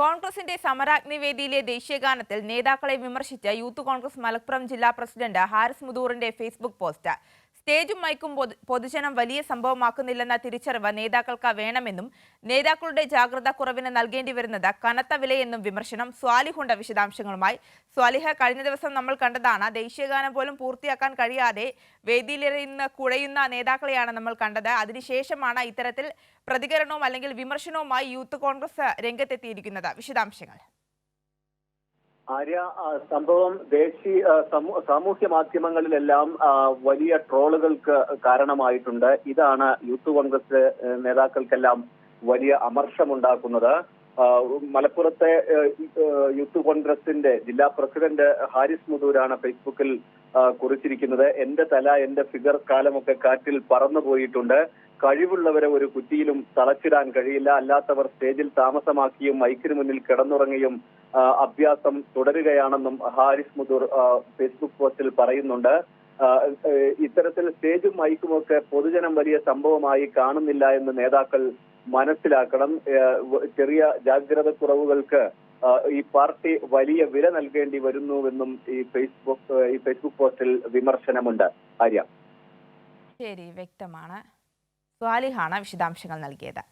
കോൺഗ്രസിന്റെ സമരാഗ്നി വേദിയിലെ ദേശീയഗാനത്തിൽ നേതാക്കളെ വിമർശിച്ച യൂത്ത് കോൺഗ്രസ് മലപ്പുറം ജില്ലാ പ്രസിഡന്റ് ഹാരിസ് മുദൂറിന്റെ ഫേസ്ബുക്ക് പോസ്റ്റ്. സ്റ്റേജും മൈക്കും പൊതു- പൊതുജനം വലിയ സംഭവമാക്കുന്നില്ലെന്ന തിരിച്ചറിവ് നേതാക്കൾക്ക് വേണമെന്നും നേതാക്കളുടെ ജാഗ്രത കുറവിന് നൽകേണ്ടി വരുന്നത് കനത്ത വിലയെന്നും വിമർശനം സ്വാലിഹുണ്ട വിശദാംശങ്ങളുമായി. സ്വാലിഹ കഴിഞ്ഞ ദിവസം നമ്മൾ കണ്ടതാണ് ദേശീയഗാനം പോലും പൂർത്തിയാക്കാൻ കഴിയാതെ വേദിയിലിരുന്ന് കുഴയുന്ന നേതാക്കളെയാണ് നമ്മൾ കണ്ടത്. അതിനുശേഷമാണ് ഇത്തരത്തിൽ പ്രതികരണവും അല്ലെങ്കിൽ വിമർശനവുമായി യൂത്ത് കോൺഗ്രസ് രംഗത്തെത്തിയിരിക്കുന്നത്. വിശദാംശങ്ങൾ. ആര്യ സംഭവം ദേശീയ സാമൂഹ്യ മാധ്യമങ്ങളിലെല്ലാം വലിയ ട്രോളുകൾക്ക് കാരണമായിട്ടുണ്ട്. ഇതാണ് യൂത്ത് കോൺഗ്രസ് നേതാക്കൾക്കെല്ലാം വലിയ അമർഷമുണ്ടാക്കുന്നത്. മലപ്പുറത്തെ യൂത്ത് കോൺഗ്രസിന്റെ ജില്ലാ പ്രസിഡന്റ് ഹാരിസ് മുതൂരാണ് ഫേസ്ബുക്കിൽ കുറിച്ചിരിക്കുന്നത്. എന്റെ തല എന്റെ ഫിഗർ കാലമൊക്കെ കാറ്റിൽ പറന്നു പോയിട്ടുണ്ട് കഴിവുള്ളവരെ ഒരു കുറ്റിയിലും തളച്ചിടാൻ കഴിയില്ല. അല്ലാത്തവർ സ്റ്റേജിൽ താമസമാക്കിയും മൈക്കിന് മുന്നിൽ കിടന്നുറങ്ങിയും അഭ്യാസം തുടരുകയാണെന്നും ഹാരിസ് മുതൂർ ആ, ഫേസ്ബുക്ക് പോസ്റ്റിൽ പറയുന്നുണ്ട്. ഇത്തരത്തിൽ സ്റ്റേജും മൈക്കും ഒക്കെ പൊതുജനം വലിയ സംഭവമായി കാണുന്നില്ല എന്ന് നേതാക്കൾ മനസ്സിലാക്കണം. ചെറിയ ജാഗ്രത കുറവുകൾക്ക് ഈ പാർട്ടി വലിയ വില നൽകേണ്ടി വരുന്നുവെന്നും ഈ ഫേസ്ബുക്ക് ഈ ഫേസ്ബുക്ക് പോസ്റ്റിൽ വിമർശനമുണ്ട്. ആര്യ. ശരി വ്യക്തമാണ്. സ്വാലിഹാണ് വിശദാംശങ്ങൾ നൽകിയത്